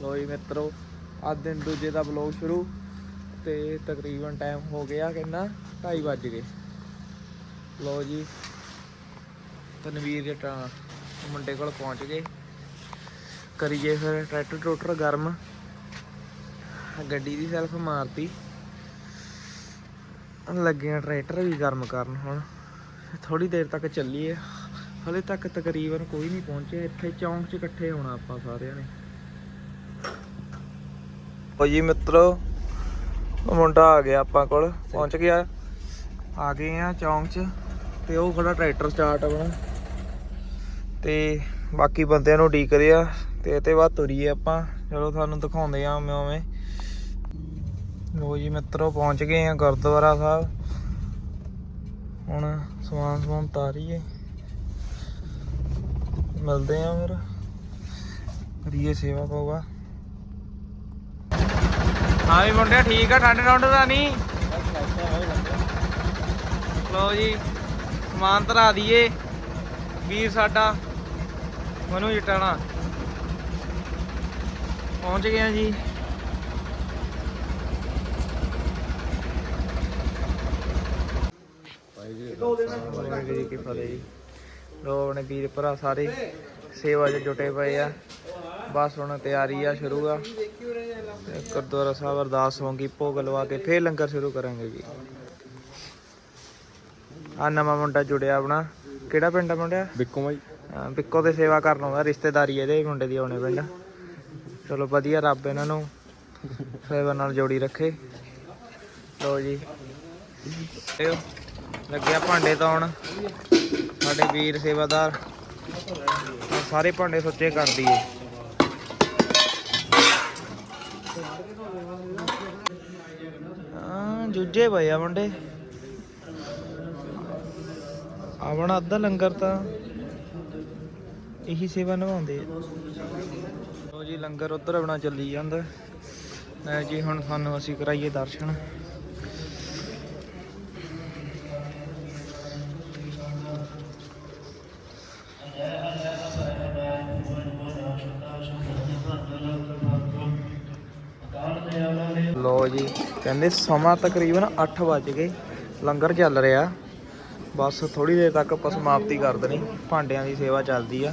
ਲੋ ਜੀ ਮਿੱਤਰੋ, ਅੱਜ ਦਿਨ ਦੂਜੇ ਦਾ ਬਲੌਗ ਸ਼ੁਰੂ ਤੇ ਤਕਰੀਬਨ ਟਾਈਮ ਹੋ ਗਿਆ ਕਿੰਨਾ? 2:30 ਵੱਜ ਗਏ। ਲੋ ਜੀ, ਤਨਵੀਰ ਜਟਾ ਮੁੰਡੇ ਕੋਲ ਪਹੁੰਚ ਗਏ। ਕਰੀਏ ਫਿਰ ਟਰੈਕਟਰ ਟਰੂਟਰ ਗਰਮ। ਗੱਡੀ ਦੀ ਸੈਲਫ ਮਾਰਤੀ। ਲੱਗਿਆ ਟਰੈਕਟਰ ਵੀ ਗਰਮ ਕਰਨ ਹੁਣ। ਥੋੜੀ ਦੇਰ ਤੱਕ ਚੱਲੀਏ। ਹਲੇ ਤੱਕ ਤਕਰੀਬਨ ਕੋਈ ਨਹੀਂ ਪਹੁੰਚਿਆ। ਇੱਥੇ ਚੌਂਕ 'ਚ ਇਕੱਠੇ ਹੋਣਾ ਆਪਾਂ ਸਾਰਿਆਂ ਨੇ। ਓ ਜੀ ਮਿੱਤਰੋ, ਮੁੰਡਾ ਆ ਗਿਆ ਆਪਾਂ ਕੋਲ। ਪਹੁੰਚ ਗਿਆ। ਆ ਗਏ ਆ ਚੌਂਕ 'ਚ, ਤੇ ਉਹ ਖੜਾ ਟਰੈਕਟਰ ਸਟਾਰਟ ਆਪਣਾ। ਤੇ ਬਾਕੀ ਬੰਦਿਆਂ ਨੂੰ ਡੀਕ ਰਿਆ ਤੇ ਇਹ ਤੇ ਬਾਅਦ ਤੁਰੀਏ ਆਪਾਂ। ਚਲੋ ਤੁਹਾਨੂੰ ਦਿਖਾਉਂਦੇ ਆ ਮੈਂ ਉਵੇਂ। ਲੋ ਜੀ ਮਿੱਤਰੋ, ਪਹੁੰਚ ਗਏ ਆ ਗੁਰਦੁਆਰਾ ਸਾਹਿਬ। ਹੁਣ ਸਮਾਨ ਸਮਾਨ ਤਾਰੀਏ। ਮਿਲਦੇ ਆ ਫਿਰ। ਕਰੀਏ ਸੇਵਾ ਪਾਉਗਾ ਹਾਂ ਵੀ ਮੁੰਡਿਆ, ਠੀਕ ਆ, ਠੰਡ ਠੰਡ ਦਾ ਨਹੀਂ। ਲੋ ਜੀ, ਸਮਾਨ ਧਰਾ ਦਈਏ। ਵੀਰ ਸਾਡਾ, ਮਨੂ ਜਟਾਣਾ ਪਹੁੰਚ ਗਏ ਆ ਜੀ। ਵਾਹਿਗੁਰੂ ਜੀ ਕੀ ਫਤਿਹ ਜੀ ਲੋ ਆਪਣੇ ਵੀਰ ਭਰਾ ਸਾਰੇ ਸੇਵਾ 'ਚ ਜੁਟੇ ਪਏ ਆ। ਬਸ ਹੁਣ ਤਿਆਰੀ ਆ, ਸ਼ੁਰੂ ਆ। ਤੇ ਗੁਰਦੁਆਰਾ ਸਾਹਿਬ ਅਰਦਾਸ ਹੋਗੀ ਭੋਗ ਲਵਾ ਕੇ ਫੇਰ ਲੰਗਰ ਸ਼ੁਰੂ ਕਰਾਂਗੇ ਜੀ। ਆ ਨਵਾਂ ਮੁੰਡਾ ਜੁੜਿਆ ਆਪਣਾ। ਕਿਹੜਾ ਪਿੰਡ ਆ ਮੁੰਡਿਆ ਬਿੱਕੋ ਬਾਈ ਹਾਂ, ਪਿੱਕੋ ਦੇ ਸੇਵਾ ਕਰਨ ਆਉਂਦਾ ਰਿਸ਼ਤੇਦਾਰੀ ਇਹਦੇ ਮੁੰਡੇ ਦੀ ਆਉਣੇ ਪਿੰਡ। ਚਲੋ ਵਧੀਆ ਰੱਬ ਇਹਨਾਂ ਨੂੰ ਸੇਵਾ ਨਾਲ ਜੋੜੀ ਰੱਖੇ। ਲੋ ਜੀ। ਆਇਓ ਲੱਗਿਆ ਭਾਂਡੇ ਧੋਣ। ਸਾਡੇ ਵੀਰ ਸੇਵਾਦਾਰ। ਆਹ ਸਾਰੇ ਭਾਂਡੇ ਸੁੱਚੇ ਕਰ ਦਈਏ। ਹਾਂ ਜੁੱਜੇ ਪਏ ਆ ਮੁੰਡੇ। ਆਪਣਾ ਅੱਧਾ ਲੰਗਰ ਤਾਂ ਇਹੀ ਸੇਵਾ ਨਿਭਾਉਂਦੇ ਆ। ਲੋ ਜੀ, ਲੰਗਰ ਉੱਧਰ ਆਪਣਾ ਚੱਲੀ ਜਾਂਦਾ। ਲੈ ਜੀ, ਹੁਣ ਸਾਨੂੰ ਅਸੀਂ ਕਰਾਈਏ ਦਰਸ਼ਨ। ਲੋ ਜੀ, ਕਹਿੰਦੇ ਸਮਾਂ ਤਕਰੀਬਨ 8 ਵੱਜ ਗਏ, ਲੰਗਰ ਚੱਲ ਰਿਹਾ। ਬਸ ਥੋੜੀ ਦੇਰ ਤੱਕ ਆਪਾਂ ਸਮਾਪਤੀ ਕਰ ਦੇਣੀ, ਭਾਂਡਿਆਂ ਦੀ ਸੇਵਾ ਚੱਲਦੀ ਆ।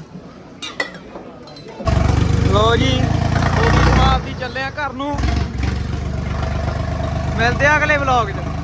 ਲੋ ਜੀ, ਸਮਾਪਤੀ ਚੱਲੇ ਆ ਘਰ ਨੂੰ। ਮਿਲਦੇ ਆ ਅਗਲੇ ਵਲੌਗ 'ਚ।